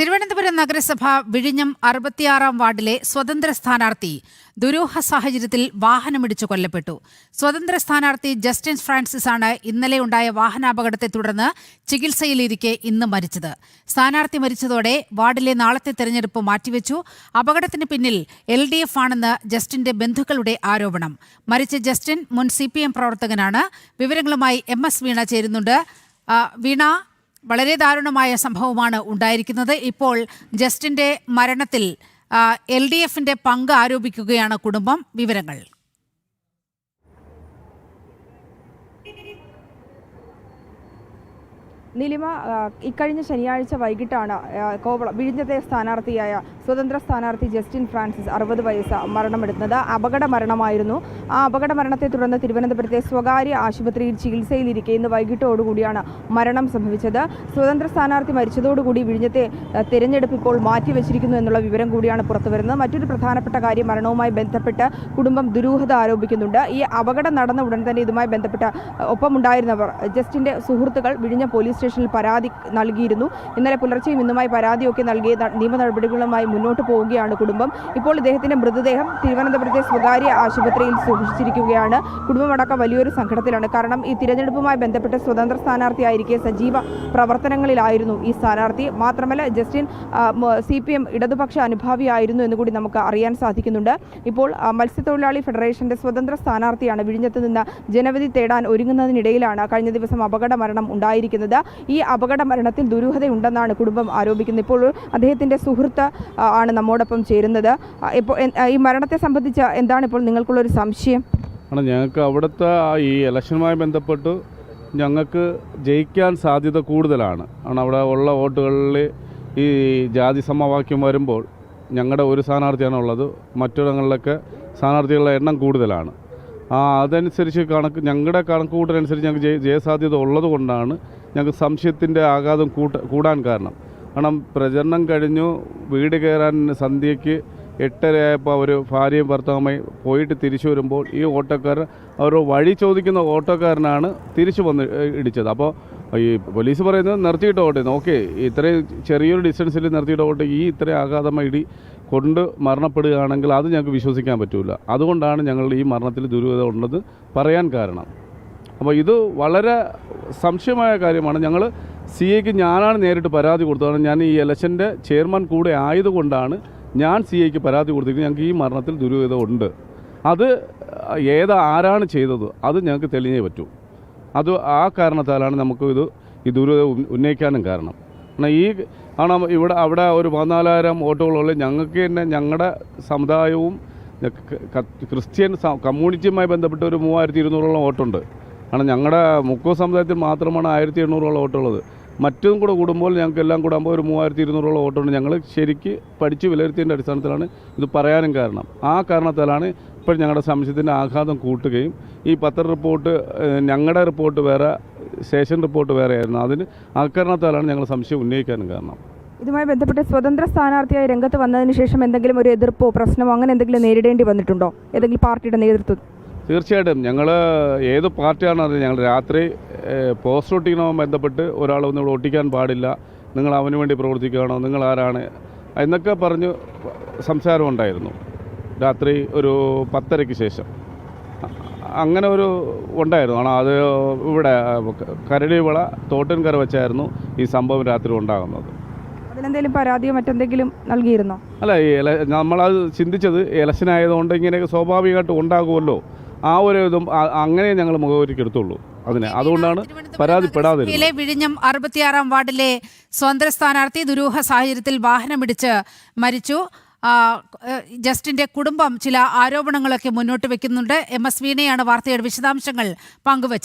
തിരുവനന്തപുരം നഗരസഭ വിഴിഞ്ഞം അറുപത്തിയാറാം വാർഡിലെ സ്വതന്ത്ര സ്ഥാനാർത്ഥി ദുരൂഹ സാഹചര്യത്തിൽ വാഹനമിടിച്ചു കൊല്ലപ്പെട്ടു. സ്വതന്ത്ര സ്ഥാനാർത്ഥി ജസ്റ്റിൻ ഫ്രാൻസിസ് ആണ് ഇന്നലെ ഉണ്ടായ വാഹനാപകടത്തെ തുടർന്ന് ചികിത്സയിലിരിക്കെ ഇന്ന് മരിച്ചത്. സ്ഥാനാർത്ഥി മരിച്ചതോടെ വാർഡിലെ നാളത്തെ തെരഞ്ഞെടുപ്പ് മാറ്റിവെച്ചു. അപകടത്തിന് പിന്നിൽ എൽ ഡി എഫ് ആണെന്ന് ജസ്റ്റിന്റെ ബന്ധുക്കളുടെ ആരോപണം. മരിച്ച ജസ്റ്റിൻ മുൻ സി പി എം പ്രവർത്തകനാണ്. വിവരങ്ങളുമായി എം എസ് വീണ ചേരുന്നുണ്ട്. വീണ വളരെ ദാരുണമായ സംഭവമാണ് ഉണ്ടായിരിക്കുന്നത്. ഇപ്പോൾ ജസ്റ്റിന്റെ മരണത്തിൽ എൽ ഡി എഫിന്റെ പങ്ക് ആരോപിക്കുകയാണ് കുടുംബം. വിവരങ്ങൾ. നിലിമ ഇക്കഴിഞ്ഞ ശനിയാഴ്ച വൈകിട്ടാണ് കോവളം വിഴിഞ്ഞത്തെ സ്ഥാനാർത്ഥിയായ സ്വതന്ത്ര സ്ഥാനാർത്ഥി ജസ്റ്റിൻ ഫ്രാൻസിസ് അറുപത് വയസ്സ് മരണമെടുത്തത്. അപകട മരണമായിരുന്നു. ആ അപകട മരണത്തെ തുടർന്ന് തിരുവനന്തപുരത്തെ സ്വകാര്യ ആശുപത്രിയിൽ ചികിത്സയിലിരിക്കെ ഇന്ന് വൈകിട്ടോടുകൂടിയാണ് മരണം സംഭവിച്ചത്. സ്വതന്ത്ര സ്ഥാനാർത്ഥി മരിച്ചതോടുകൂടി വിഴിഞ്ഞത്തെ തിരഞ്ഞെടുപ്പ് ഇപ്പോൾ മാറ്റിവെച്ചിരിക്കുന്നു എന്നുള്ള വിവരം കൂടിയാണ് പുറത്തുവരുന്നത്. മറ്റൊരു പ്രധാനപ്പെട്ട കാര്യം മരണവുമായി ബന്ധപ്പെട്ട് കുടുംബം ദുരൂഹത ആരോപിക്കുന്നുണ്ട്. ഈ അപകടം നടന്ന ഉടൻ തന്നെ ഇതുമായി ബന്ധപ്പെട്ട ഒപ്പമുണ്ടായിരുന്നവർ ജസ്റ്റിന്റെ സുഹൃത്തുക്കൾ വിഴിഞ്ഞ പോലീസ് സ്റ്റേഷനിൽ പരാതി നൽകിയിരുന്നു. ഇന്നലെ പുലർച്ചെയും ഇന്നുമായി പരാതിയൊക്കെ നൽകി ന- നിയമ നടപടികളുമായി മുന്നോട്ട് പോവുകയാണ് കുടുംബം. ഇപ്പോൾ ഇദ്ദേഹത്തിന്റെ മൃതദേഹം തിരുവനന്തപുരത്തെ സ്വകാര്യ ആശുപത്രിയിൽ സൂക്ഷിച്ചിരിക്കുകയാണ്. കുടുംബമടക്കം വലിയൊരു സംഘടത്തിലാണ് കാരണം ഈ തിരഞ്ഞെടുപ്പുമായി ബന്ധപ്പെട്ട് സ്വതന്ത്ര സ്ഥാനാർത്ഥിയായിരിക്കെ സജീവ പ്രവർത്തനങ്ങളിലായിരുന്നു ഈ സ്ഥാനാർത്ഥി. മാത്രമല്ല ജസ്റ്റിൻ സി പി എം ഇടതുപക്ഷ അനുഭാവിയായിരുന്നു എന്ന് കൂടി നമുക്ക് അറിയാൻ സാധിക്കുന്നുണ്ട്. ഇപ്പോൾ മത്സ്യത്തൊഴിലാളി ഫെഡറേഷന്റെ സ്വതന്ത്ര സ്ഥാനാർത്ഥിയാണ് വിഴിഞ്ഞത്ത് നിന്ന് ജനവിധി തേടാൻ ഒരുങ്ങുന്നതിനിടയിലാണ് കഴിഞ്ഞ ദിവസം അപകട മരണം ഉണ്ടായിരിക്കുന്നത്. ഈ അപകട മരണത്തിൽ ദുരൂഹതയുണ്ടെന്നാണ് കുടുംബം ആരോപിക്കുന്നത്. ഇപ്പോൾ അദ്ദേഹത്തിന്റെ സുഹൃത്ത് ആണ് നമ്മോടൊപ്പം ചേരുന്നത്. ഇപ്പോൾ ഈ മരണത്തെ സംബന്ധിച്ച് എന്താണ് ഇപ്പോൾ നിങ്ങൾക്കുള്ള ഒരു സംശയം? ആണ് ഞങ്ങൾക്ക് അവിടുത്തെ ഈ ഇലക്ഷനുമായി ബന്ധപ്പെട്ട് ഞങ്ങൾക്ക് ജയിക്കാൻ സാധ്യത കൂടുതലാണ്. കാരണം അവിടെ ഉള്ള വോട്ടുകളിൽ ഈ ജാതി സമവാക്യം വരുമ്പോൾ ഞങ്ങളുടെ ഒരു സ്ഥാനാർത്ഥിയാണ് ഉള്ളത്. മറ്റിടങ്ങളിലൊക്കെ സ്ഥാനാർത്ഥികളുടെ എണ്ണം കൂടുതലാണ്. ആ അതനുസരിച്ച് കണക്ക് ഞങ്ങളുടെ കണക്ക് കൂട്ടലനുസരിച്ച് ഞങ്ങൾക്ക് ജയ ജയസാധ്യത ഉള്ളത് കൊണ്ടാണ് ഞങ്ങൾക്ക് സംശയത്തിന്റെ ആഘാതം കൂട്ട കൂടാൻ കാരണം. കാരണം പ്രചരണം കഴിഞ്ഞു വീട് കയറാൻ സന്ധ്യയ്ക്ക് എട്ടരയായപ്പോൾ അവർ ഭാര്യയും ഭർത്താവുമായി പോയിട്ട് തിരിച്ചു വരുമ്പോൾ ഈ ഓട്ടോക്കാരൻ അവർ വഴി ചോദിക്കുന്ന ഓട്ടോക്കാരനാണ് തിരിച്ചു വന്ന് ഇടിച്ചത്. അപ്പോൾ ഈ പോലീസ് പറയുന്നത് നിർത്തിയിട്ട് ഓട്ടെ ഓക്കെ ഇത്രയും ചെറിയൊരു ഡിസ്റ്റൻസിൽ നിർത്തിയിട്ട് ഓട്ടെ ഈ ഇത്രയും ആഘാതമായി ഇടി കൊണ്ട് മരണപ്പെടുകയാണെങ്കിൽ അത് ഞങ്ങൾക്ക് വിശ്വസിക്കാൻ പറ്റില്ല അതുകൊണ്ടാണ് ഞങ്ങൾ ഈ മരണത്തിൽ ദുരൂഹത ഉണ്ടെന്ന് പറയാൻ കാരണം. അപ്പോൾ ഇത് വളരെ സംശയമായ കാര്യമാണ്. ഞങ്ങൾ സി എക്ക് ഞാനാണ് നേരിട്ട് പരാതി കൊടുത്തത്. ഞാൻ ഈ ഇലക്ഷന്റെ ചെയർമാൻ കൂടെ ആയതുകൊണ്ടാണ് ഞാൻ സി എക്ക് പരാതി കൊടുത്തിരിക്കുന്നത്. ഞങ്ങൾക്ക് ഈ മരണത്തിൽ ദുരൂഹത ഉണ്ട്. അത് ഏത് ആരാണ് ചെയ്തത് അത് ഞങ്ങൾക്ക് തെളിഞ്ഞേ പറ്റൂ. അത് ആ കാരണത്താലാണ് നമുക്ക് ഇത് ഈ ദുരൂഹത ഉന്ന- ഉന്നയിക്കാനും കാരണം. കാരണം ഈ ആണ് ഇവിടെ അവിടെ ഒരു പതിനാലായിരം വോട്ടുകളുള്ള ഞങ്ങൾക്ക് തന്നെ ഞങ്ങളുടെ സമുദായവും ക്രിസ്ത്യൻ കമ്മ്യൂണിറ്റിയുമായി ബന്ധപ്പെട്ട ഒരു മൂവായിരത്തി ഇരുന്നൂറോളം വോട്ടുണ്ട്. കാരണം ഞങ്ങളുടെ മുക്കോ സമുദായത്തിൽ മാത്രമാണ് ആയിരത്തി എണ്ണൂറോളം വോട്ടുള്ളത്. മറ്റും കൂടെ കൂടുമ്പോൾ ഞങ്ങൾക്ക് എല്ലാം കൂടെ ആകുമ്പോൾ ഒരു മൂവായിരത്തി ഇരുന്നൂറോളം വോട്ടുണ്ട്. ഞങ്ങൾ ശരിക്ക് പഠിച്ച് വിലയിരുത്തിയതിന്റെ അടിസ്ഥാനത്തിലാണ് ഇത് പറയാനും കാരണം. ആ കാരണത്താലാണ് ഇപ്പോൾ ഞങ്ങളുടെ സംശയത്തിന്റെ ആഘാതം കൂട്ടുകയും ഈ പത്ര റിപ്പോർട്ട് ഞങ്ങളുടെ റിപ്പോർട്ട് വേറെ സ്റ്റേഷൻ റിപ്പോർട്ട് വേറെ ആയിരുന്നു. അതിന് അക്കാരണത്താലാണ് ഞങ്ങൾ സംശയം ഉന്നയിക്കാനും കാരണം. ഇതുമായി ബന്ധപ്പെട്ട് സ്വതന്ത്ര സ്ഥാനാർത്ഥിയായി രംഗത്ത് വന്നതിന് ശേഷം എന്തെങ്കിലും ഒരു എതിർപ്പോ പ്രശ്നമോ അങ്ങനെ എന്തെങ്കിലും നേരിടേണ്ടി വന്നിട്ടുണ്ടോ? ഏതെങ്കിലും പാർട്ടിയുടെ നേതൃത്വം തീർച്ചയായിട്ടും. ഞങ്ങൾ ഏത് പാർട്ടിയാണെന്ന് അത് ഞങ്ങൾ രാത്രി പോസ്റ്റ് വോട്ടിങ്ങുമായി ബന്ധപ്പെട്ട് ഒരാൾ ഒന്നും ഇവിടെ ഒട്ടിക്കാൻ പാടില്ല. നിങ്ങൾ അവന് വേണ്ടി പ്രവർത്തിക്കുകയാണോ? നിങ്ങൾ ആരാണ്? എന്നൊക്കെ പറഞ്ഞ് സംസാരമുണ്ടായിരുന്നു രാത്രി ഒരു പത്തരയ്ക്ക് ശേഷം. അങ്ങനെ ഒരു ഉണ്ടായിരുന്നു. കാരണം അത് ഇവിടെ കരടിവിള തോട്ടൻകര വെച്ചായിരുന്നു ഈ സംഭവം രാത്രി ഉണ്ടാകുന്നത്. അതിലെന്തെങ്കിലും പരാതിയോ മറ്റെന്തെങ്കിലും നൽകിയിരുന്നോ? അല്ല ഈ ഇല നമ്മളത് ചിന്തിച്ചത് ഇലക്ഷൻ ആയതുകൊണ്ട് ഇങ്ങനെയൊക്കെ സ്വാഭാവികമായിട്ട് ഉണ്ടാകുമല്ലോ. ആ ഒരു ഇതും അങ്ങനെ ഞങ്ങൾ മുഖവരിക്കെടുത്തുള്ളൂ അതിനെ. അതുകൊണ്ടാണ് പരാതിപ്പെടാതെ വിഴിഞ്ഞം അറുപത്തിയാറാം വാർഡിലെ സ്വതന്ത്ര സ്ഥാനാർത്ഥി ദുരൂഹ സാഹചര്യത്തിൽ വാഹനമിടിച്ച് മരിച്ചു. ജസ്റ്റിന്റെ കുടുംബം ചില ആരോപണങ്ങളൊക്കെ മുന്നോട്ട് വെക്കുന്നുണ്ട്. എം എസ് വീണയാണ് വാർത്തയുടെ വിശദാംശങ്ങൾ പങ്കുവച്ചത്.